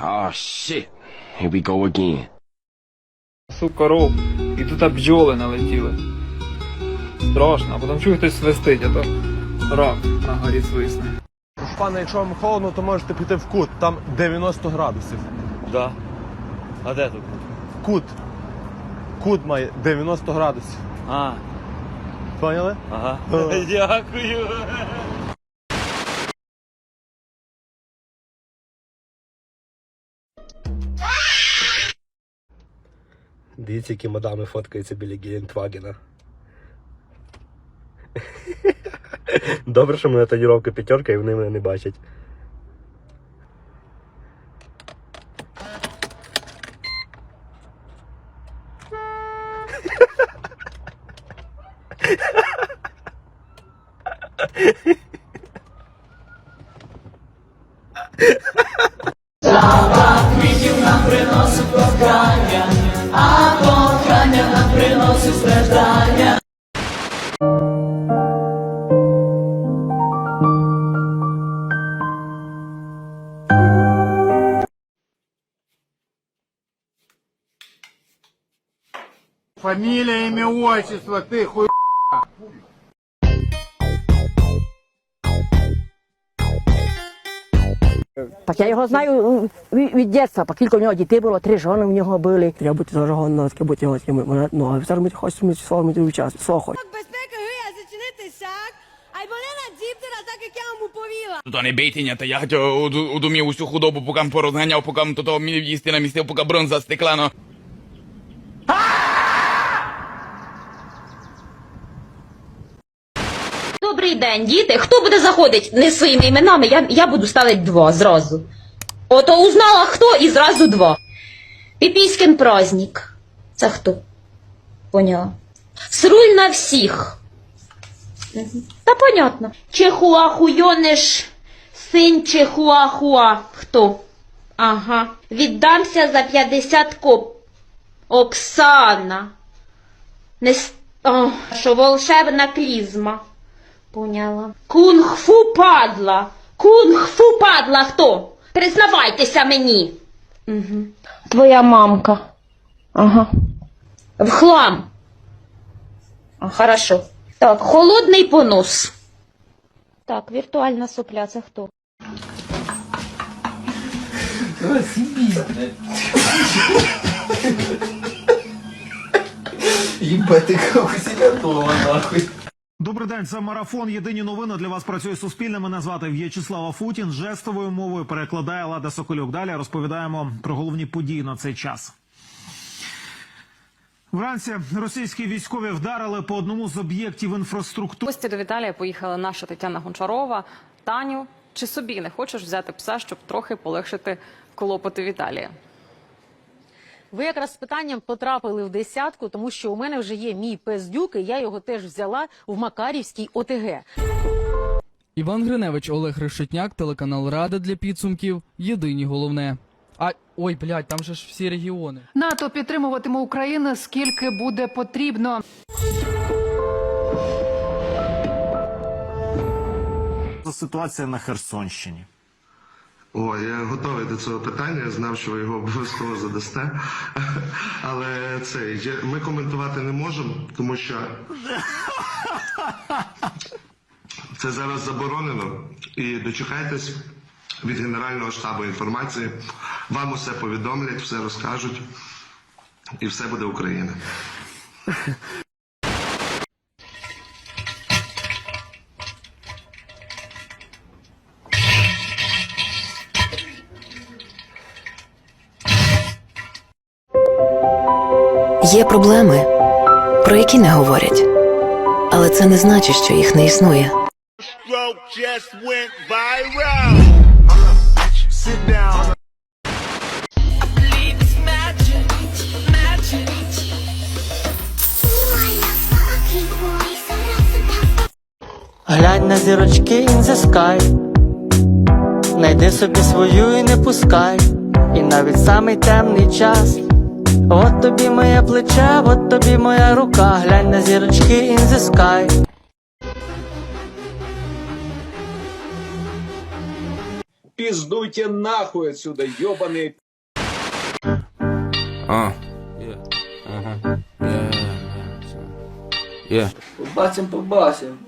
Oh shit. Here we go again. Сука, ров. І тут бджоли налетіли. Страшно, а потім чую хтось свистить, а то рак на горі свисне. Пане, якщо вам холодно, то можете піти в кут, там 90 градусів. Да. А де тут? Кут. Кут має 90 градусів. А, Поняли? ага. Е. Дякую. Дивіться, які мадами фоткаються біля Гелендвагена. Добре, що в мене тоніровка п'ятерка і вони мене не бачать. Фамилия, имя, отчество, ты хуй... Так я його знаю від, від дитинства, по кілька в нього дітей було, три жони в нього були. Треба бути зажигано, таке бути його такими. Ну, а зараз ми хочемо слово ми час, слово хоч. безпеки зачинити сяк, а й болена дівтина, так як я йому повіла. То не бейтеня, я хотів у, у усю худобу, поки порозганяв, поки то то мені їсти намістив, поки бронза стекла, ну. Добрий день, діти. Хто буде заходить не своїми іменами? Я, я буду ставити два зразу. Ото узнала хто і зразу два. Піпійськин праздник. Це хто? Поняла. Сруль на всіх. Мгм. Та понятно. Чехуахуйониш, син Чехуахуа. Хто? Ага. Віддамся за 50 коп. Оксана. Не. О, що волшебна клізма. Поняла. Кунг-фу падла. Кунг-фу падла хто? Признавайтеся мені. Угу. Твоя мамка. Ага. В хлам. А, хорошо. Так, холодний понос. Так, віртуальна сопля, це хто? Добрий день, це марафон. Єдині новини для вас працює Суспільне. Мене звати В'ячеслава Футін. Жестовою мовою перекладає Лада Соколюк. Далі розповідаємо про головні події на цей час. Вранці російські військові вдарили по одному з об'єктів інфраструктури. Гості до Віталія поїхала наша Тетяна Гончарова. Таню, чи собі не хочеш взяти пса, щоб трохи полегшити клопоти Віталія? Ви якраз з питанням потрапили в десятку, тому що у мене вже є мій пес Дюк, і я його теж взяла в Макарівській ОТГ. Іван Гриневич, Олег Решетняк, телеканал Рада для підсумків. Єдині головне. А ой, блядь, там же ж всі регіони. НАТО підтримуватиме Україну скільки буде потрібно. Ситуація на Херсонщині. О, я готовий до цього питання, я знав, що ви його обов'язково задасте. Але це ми коментувати не можемо, тому що це зараз заборонено. І дочекайтесь від Генерального штабу інформації. Вам усе повідомлять, все розкажуть, і все буде Україна. Є проблеми, про які не говорять. Але це не значить, що їх не існує. Глянь на зірочки in the sky Найди собі свою і не пускай. І навіть самий темний час. От тобі моє плече, от тобі моя рука. Глянь на зірочки in the sky Піздуйте нахуй отсюда, йобаний. Yeah. Yeah. Yeah. Побачим, побачим.